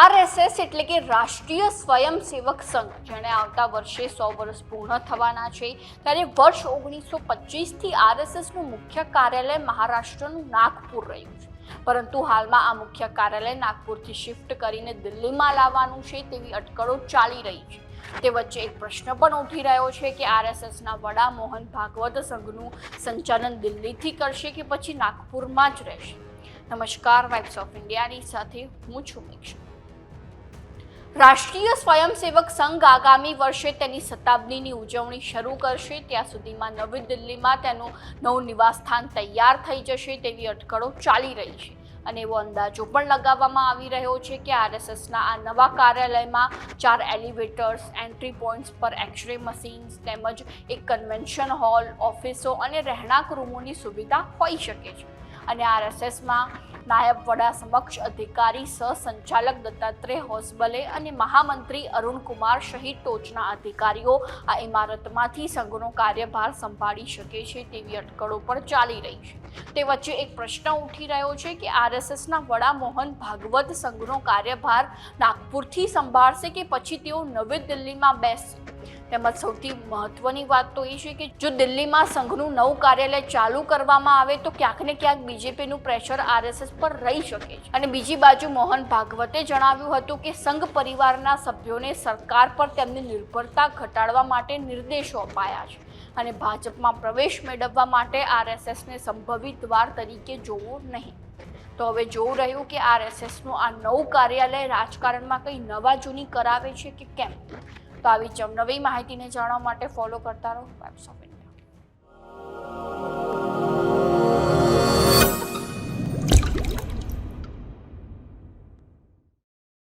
RSS એટલે કે રાષ્ટ્રીય સ્વયંસેવક સંઘ, જેણે આવતા વર્ષે સો વર્ષ પૂર્ણ થવાના છે. ત્યારે વર્ષ ઓગણીસો પચીસથી આરએસએસનું મુખ્ય કાર્યાલય મહારાષ્ટ્રનું નાગપુર રહ્યું છે. પરંતુ હાલમાં આ મુખ્ય કાર્યાલય નાગપુરથી શિફ્ટ કરીને દિલ્હીમાં લાવવાનું છે તેવી અટકળો ચાલી રહી છે. તે વચ્ચે એક પ્રશ્ન પણ ઉઠી રહ્યો છે કે આરએસએસના વડા મોહન ભાગવત સંઘનું સંચાલન દિલ્હીથી કરશે કે પછી નાગપુરમાં જ રહેશે? નમસ્કાર વાઇબ્સ ઓફ ઇન્ડિયાની સાથે હું છું મિક્ષા. રાષ્ટ્રીય સ્વયંસેવક સંઘ આગામી વર્ષે તેની શતાબ્દીની ઉજવણી શરૂ કરશે. ત્યાં સુધીમાં નવી દિલ્હીમાં તેનું નવું નિવાસસ્થાન તૈયાર થઈ જશે તેવી અટકળો ચાલી રહી છે. અને એવો અંદાજો પણ લગાવવામાં આવી રહ્યો છે કે આરએસએસના આ નવા કાર્યાલયમાં ચાર એલિવેટર્સ, એન્ટ્રી પોઈન્ટ્સ પર એક્સરે મશીન્સ તેમજ એક કન્વેન્શન હોલ, ઓફિસો અને રહેણાંક રૂમોની સુવિધા હોઈ શકે છે. અને આરએસએસમાં નાયબ વડા સમક્ષ અધિકારી સહસંચાલક દત્તાત્રેય હોસબલે અને મહામંત્રી અરુણકુમાર સહિત ટોચના અધિકારીઓ આ ઇમારતમાંથી સંઘનો કાર્યભાર સંભાળી શકે છે તેવી અટકળો પણ ચાલી રહી છે. તે વચ્ચે એક પ્રશ્ન ઉઠી રહ્યો છે કે આરએસએસના વડા મોહન ભાગવત સંઘનો કાર્યભાર નાગપુરથી સંભાળશે કે પછી તેઓ નવી દિલ્હીમાં બેસશે? તેમજ સૌથી મહત્વની વાત તો એ છે કે જો દિલ્હીમાં સંઘનું નવું કાર્યાલય ચાલુ કરવામાં આવે તો ક્યાંક ને ક્યાંક બીજેપીનું પ્રેશર આરએસએસ પર રહી શકે છે. અને બીજી બાજુ મોહન ભાગવતે જણાવ્યું હતું કે સંઘ પરિવારના સભ્યોને સરકાર પર તેમની નિર્ભરતા ઘટાડવા માટે નિર્દેશો અપાયા છે અને ભાજપમાં પ્રવેશ મેળવવા માટે આરએસએસને સંભવિત દ્વાર તરીકે જોવું નહીં. તો હવે જોવું રહ્યું કે આરએસએસનું આ નવું કાર્યાલય રાજકારણમાં કંઈ નવા જૂની કરાવે છે કે કેમ? તો આવી જ નવી માહિતીને જાણવા માટે ફોલો કરતા રહો. Webs of